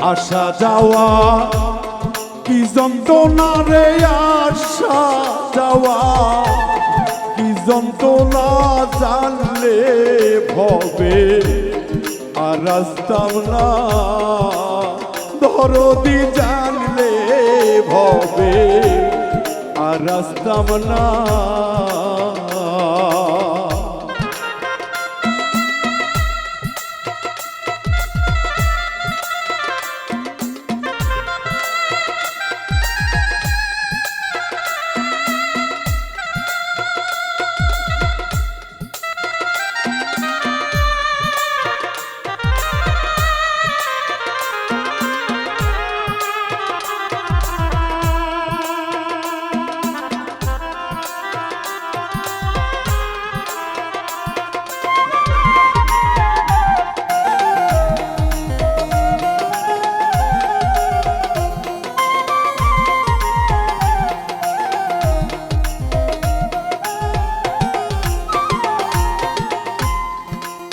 আসা যাওয়া, কি যন্ত্রণা রে আসা যাওয়া? কি যন্ত্রণা জানলে ভবে? আর আসতাম না, দরদি জানলে ভবে? আর আসতাম না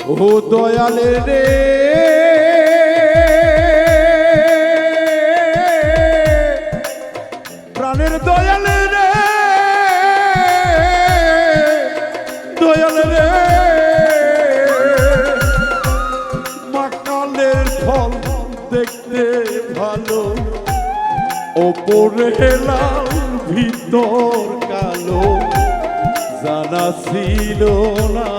ও দয়ালে রে। প্রাণের দয়ালে রে। দয়ালে রে। মাকালের ফল দেখতে ভালো। ওপরে লাল ভিতর কালো। জানা ছিল না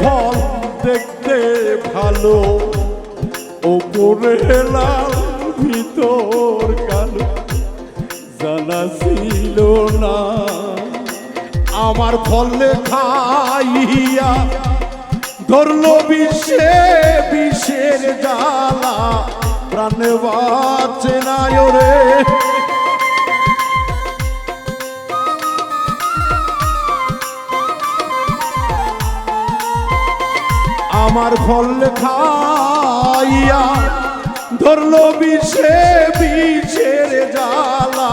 ফল দেখতে ভালো, ওপরে লাল, ভিতর কালো। জানা ছিল না, আমার ফলে খাইয়া ধরলো বিষে, বিষের জ্বালা। প্রাণ বাঁচে না ফল খাইয়া ধরলো বিষে, বিষের জ্বালা।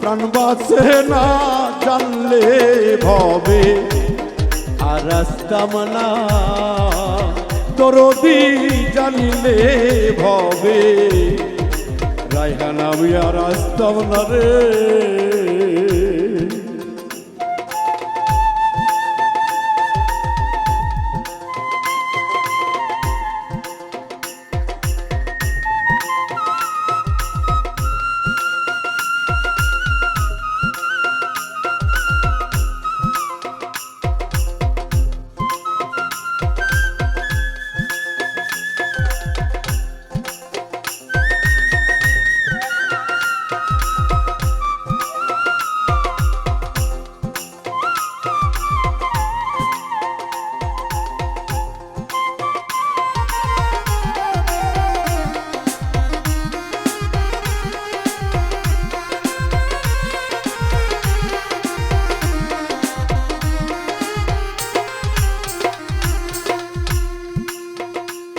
প্রাণ বাঁচে না জানলে ভবে। আর রাস্তাম না দরদি জানিলে ভবে। রায়হান আমি আর আসতাম না রে।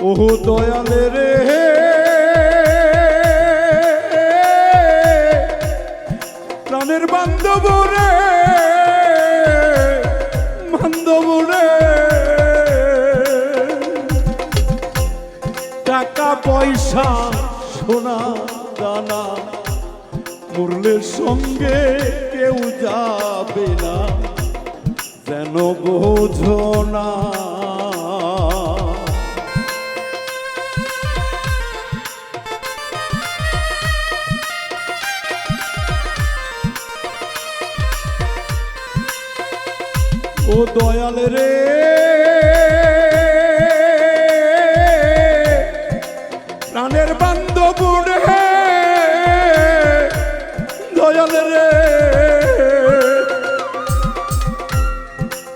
ওহো দয়ালে রে প্রাণের বান্ধব রে বান্ধব রে। টাকা, পয়সা, সোনা, দানা মুরলের সঙ্গে কেউ যাবে না। যেন বোঝো না ও দয়াল রে। প্রাণের বান্ধব রে দয়াল রে।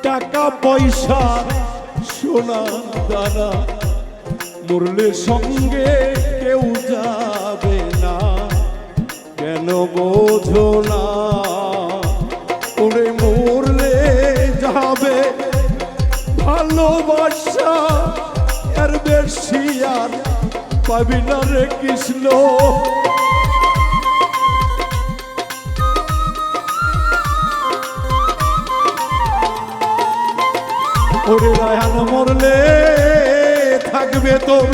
টাকা পয়সা, সোনা, দানা, মরলে সঙ্গে কেউ যাবে না। কেন বোঝো না? পাবি না রে কৃষ্ণ। ওরে রায়ান মরলে থাকবে তোর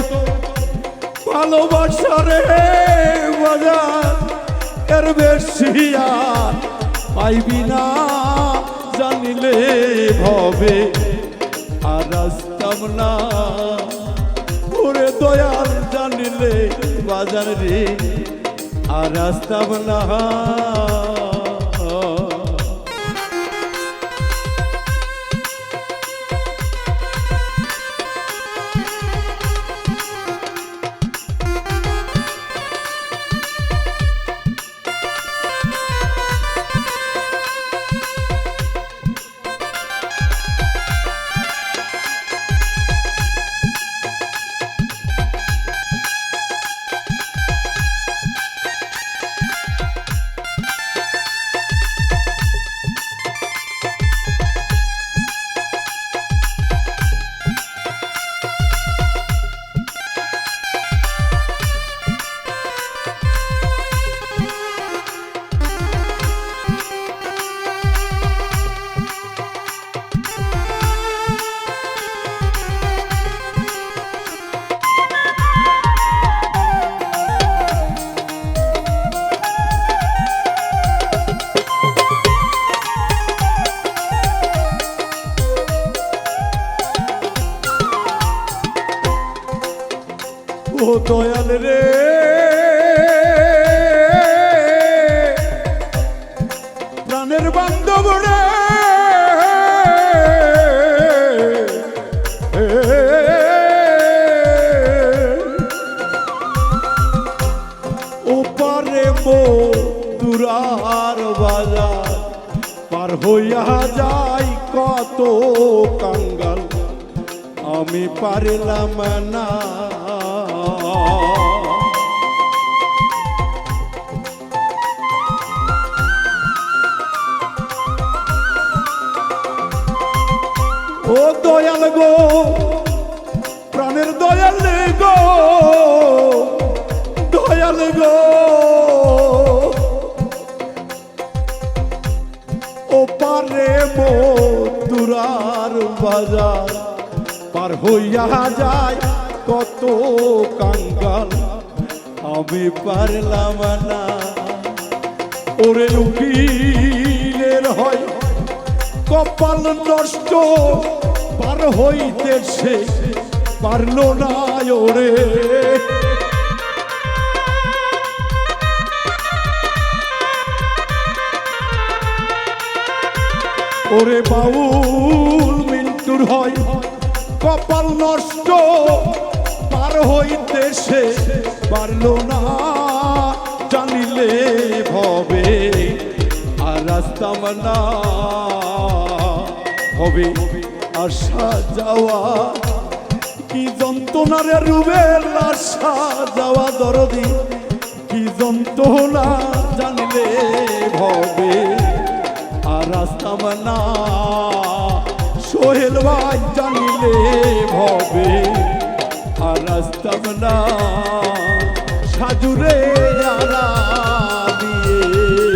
ভালোবাসা রে বাজার। এর বেশি আর পাইবি না, জানিলে ভবে। আর আসতাম না। ওরে দয়াল বাজার রে আর রাস্তা না দুরার বাজার পার হইয়া যাই কত কাঙ্গাল। আমি পারিলাম না। ও দয়াল গো, প্রাণের দয়াল গো দয়াল গো। মো তুরার বাজার। পার হইয়া যায় কত কাঙ্গাল। আমি পারলাম না। ওরে উকিলের হয় কপাল নষ্ট, পার হইতে সে পারল না ওরে। ওরে বাউল, মিন্টুর হয়। কপাল নষ্ট, পার হইতে সে পারল না। জানিলে ভবে, আর রাস্তাম না হবে। আসা যাওয়া, কি যন্ত্রণারে রুবের আসা যাওয়া দরদি। কি যন্ত্রণা জানিলে ভবে আর আসতাম না সোহেল ভাই জানিলে ভবে আর আসতাম না সাজুরে আরা দিয়ে।